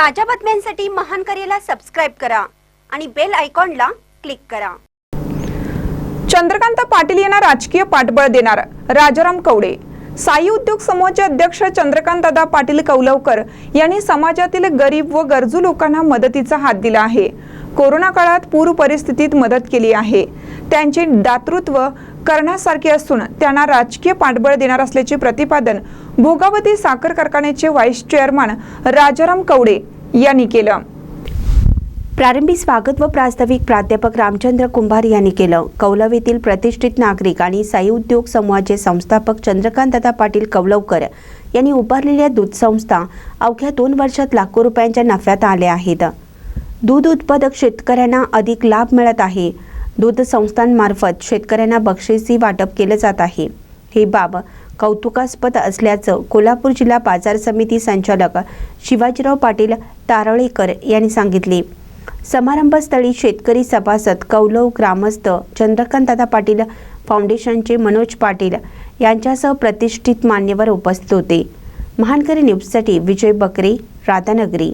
ताज्या बातम्यांसाठी महान करेला सबस्क्राईब करा आणि बेल आयकॉनला क्लिक करा. चंद्रकांत पाटील यांना राजकीय पाठबळ देणार राजाराम कवडे. साई उद्योग समूहाचे अध्यक्ष चंद्रकांत दादा पाटील कौलवकर यांनी समाजातील गरीब व गरजू लोकांना मदतीचा हात दिला आहे. कोरोना काळात पूर परिस्थितीत मदत केली आहे. त्यांचे दातृत्व करण्यासारखे असून त्यांना राजकीय पाठबळ देणार असल्याचे प्रतिपादन भोगावती साखर कारखान्याचे व्हाईस चेअरमन राजाराम कवडे यांनी केलं. प्रारंभी स्वागत व प्रास्ताविक प्राध्यापक रामचंद्र कुंभार यांनी केलं. कौलव येथील प्रतिष्ठित नागरिक आणि साई उद्योग समूहाचे संस्थापक चंद्रकांतदादा पाटील कौलवकर यांनी उभारलेल्या दूध संस्था अवघ्या दोन वर्षात लाखो रुपयांच्या नफ्यात आल्या आहेत. दूध उत्पादक शेतकऱ्यांना अधिक लाभ मिळत आहे. दूध संस्थांमार्फत शेतकऱ्यांना बक्षिसी वाटप केलं जात आहे. ही बाब कौतुकास्पद असल्याचं कोल्हापूर जिल्हा बाजार समिती संचालक शिवाजीराव पाटील तारळेकर यांनी सांगितले. समारंभस्थळी शेतकरी सभासद कौलव ग्रामस्थ चंद्रकांतदादा पाटील फाउंडेशनचे मनोज पाटील यांच्यासह प्रतिष्ठित मान्यवर उपस्थित होते. महानकरी न्यूजसाठी विजय बकरे राधानगरी.